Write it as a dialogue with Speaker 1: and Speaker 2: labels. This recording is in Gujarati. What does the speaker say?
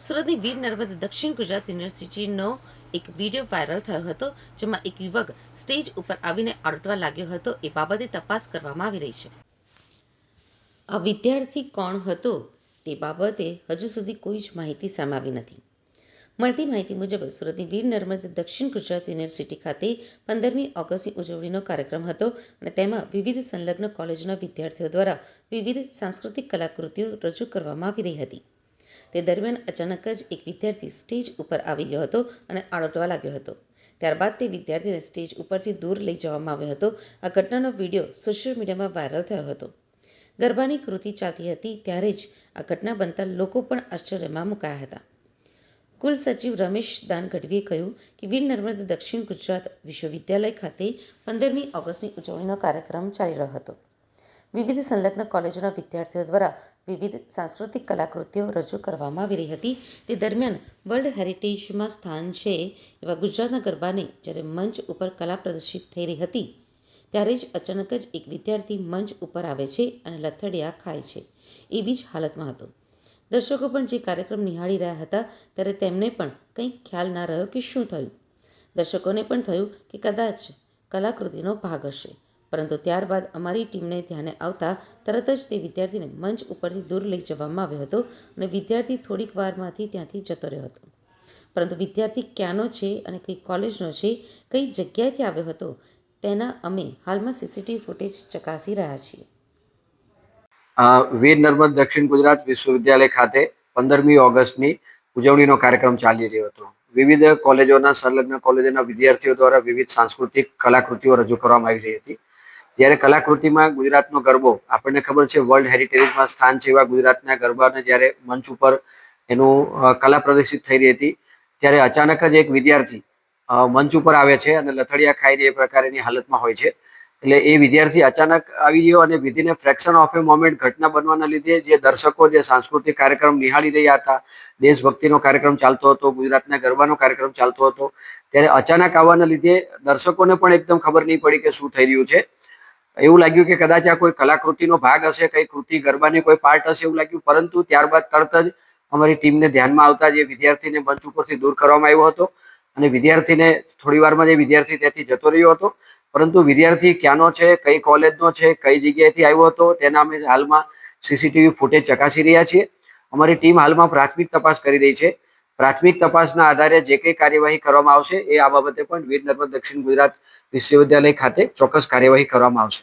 Speaker 1: સુરતની વીર નર્મદ દક્ષિણ ગુજરાત યુનિવર્સિટીનો એક વીડિયો વાયરલ થયો હતો, જેમાં એક યુવક સ્ટેજ ઉપર આવીને આડટવા લાગ્યો હતો. એ બાબતે તપાસ કરવામાં આવી રહી છે. આ વિદ્યાર્થી કોણ હતો તે બાબતે હજુ સુધી કોઈ જ માહિતી સામે આવી નથી. મળતી માહિતી મુજબ સુરતની વીર નર્મદ દક્ષિણ ગુજરાત યુનિવર્સિટી ખાતે પંદરમી ઓગસ્ટની ઉજવણીનો કાર્યક્રમ હતો અને તેમાં વિવિધ સંલગ્ન કોલેજના વિદ્યાર્થીઓ દ્વારા વિવિધ સાંસ્કૃતિક કલાકૃતિઓ રજૂ કરવામાં આવી રહી હતી. તે દરમિયાન અચાનક જ એક વિદ્યાર્થી સ્ટેજ ઉપર આવી ગયો હતો અને આળોટવા લાગ્યો હતો. ત્યારબાદ તે વિદ્યાર્થીને સ્ટેજ ઉપરથી દૂર લઈ જવામાં આવ્યો હતો. આ ઘટનાનો વીડિયો સોશિયલ મીડિયામાં વાયરલ થયો હતો. ગરબાની કૃતિ ચાલતી હતી ત્યારે જ આ ઘટના બનતા લોકો પણ આશ્ચર્યમાં મુકાયા હતા. કુલ સચિવ રમેશ દાન ગઢવીએ કહ્યું કે વીર નર્મદ દક્ષિણ ગુજરાત વિશ્વવિદ્યાલય ખાતે પંદરમી ઓગસ્ટની ઉજવણીનો કાર્યક્રમ ચાલી રહ્યો હતો. વિવિધ સંલગ્ન કોલેજોના વિદ્યાર્થીઓ દ્વારા વિવિધ સાંસ્કૃતિક કલાકૃતિઓ રજૂ કરવામાં આવી રહી હતી. તે દરમિયાન વર્લ્ડ હેરિટેજમાં સ્થાન છે એવા ગુજરાતના ગરબાને જ્યારે મંચ ઉપર કલા પ્રદર્શિત થઈ રહી હતી, ત્યારે જ અચાનક જ એક વિદ્યાર્થી મંચ ઉપર આવે છે અને લથડિયા ખાય છે. એવી જ હાલતમાં હતો. દર્શકો પણ જે કાર્યક્રમ નિહાળી રહ્યા હતા, ત્યારે તેમને પણ કંઈ ખ્યાલ ના રહ્યો કે શું થયું. દર્શકોને પણ થયું કે કદાચ કલાકૃતિનો ભાગ હશે. પરંતુ ત્યારબાદ અમારી ટીમને ધ્યાને આવતા તરત જ તે વિદ્યાર્થીને મંચ ઉપરથી દૂર લઈ જવામાં આવ્યો હતો અને વિદ્યાર્થી થોડીક વારમાંથી ત્યાંથી જતો રહ્યો હતો. પરંતુ વિદ્યાર્થી ક્યાંનો છે અને કઈ કોલેજનો છે, કઈ જગ્યાએથી આવ્યો હતો, તેના અમે હાલમાં સીસીટીવી ફૂટેજ ચકાસી રહ્યા છીએ.
Speaker 2: વીર નર્મદ દક્ષિણ ગુજરાત વિશ્વવિદ્યાલય ખાતે પંદરમી ઓગસ્ટની ઉજવણીનો કાર્યક્રમ ચાલી રહ્યો હતો. વિવિધ કોલેજોના, સંલગ્ન કોલેજોના વિદ્યાર્થીઓ દ્વારા વિવિધ સાંસ્કૃતિક કલાકૃતિઓ રજૂ કરવામાં આવી રહી હતી. જ્યારે કલાકૃતિમાં ગુજરાતનો ગરબો, આપણને ખબર છે વર્લ્ડ હેરિટેજમાં સ્થાન છે એવા ગુજરાતના ગરબાને જ્યારે મંચ ઉપર એનું કલા પ્રદર્શિત થઈ રહી હતી, ત્યારે અચાનક જ એક વિદ્યાર્થી મંચ ઉપર આવે છે અને લથડિયા ખાઈને એ પ્રકારની હાલતમાં હોય છે. એટલે એ વિદ્યાર્થી અચાનક આવી ગયો અને વિધિને ફ્રેક્શન ઓફ એ મોમેન્ટ ઘટના બનવાના લીધે જે દર્શકો, જે સાંસ્કૃતિક કાર્યક્રમ નિહાળી રહ્યા હતા, દેશભક્તિનો કાર્યક્રમ ચાલતો હતો, ગુજરાતના ગરબાનો કાર્યક્રમ ચાલતો હતો, ત્યારે અચાનક આવવાના લીધે દર્શકોને પણ એકદમ ખબર નહીં પડી કે શું થઈ રહ્યું છે. એવું લાગ્યું કે કદાચ આ કોઈ કલાકૃતિનો ભાગ હશે, કઈ કૃતિ ગરબાની કોઈ પાર્ટ હશે એવું લાગ્યું. પરંતુ ત્યારબાદ તરત જ અમારી ટીમને ધ્યાનમાં આવતા જે વિદ્યાર્થીને મંચ ઉપરથી દૂર કરવામાં આવ્યો હતો. અને વિદ્યાર્થીને થોડી વારમાં જે વિદ્યાર્થી ત્યાંથી જતો રહ્યો હતો. પરંતુ વિદ્યાર્થી ક્યાંનો છે, કઈ કોલેજનો છે, કઈ જગ્યાએથી આવ્યો હતો, તેના અમે હાલમાં સીસીટીવી ફૂટેજ ચકાસી રહ્યા છીએ. અમારી ટીમ હાલમાં પ્રાથમિક તપાસ કરી રહી છે. પ્રાથમિક તપાસના આધારે જે કંઈ કાર્યવાહી કરવામાં આવશે એ આ બાબતે પણ વીર નર્મદ દક્ષિણ ગુજરાત વિશ્વવિદ્યાલય ખાતે ચોક્કસ કાર્યવાહી કરવામાં આવશે.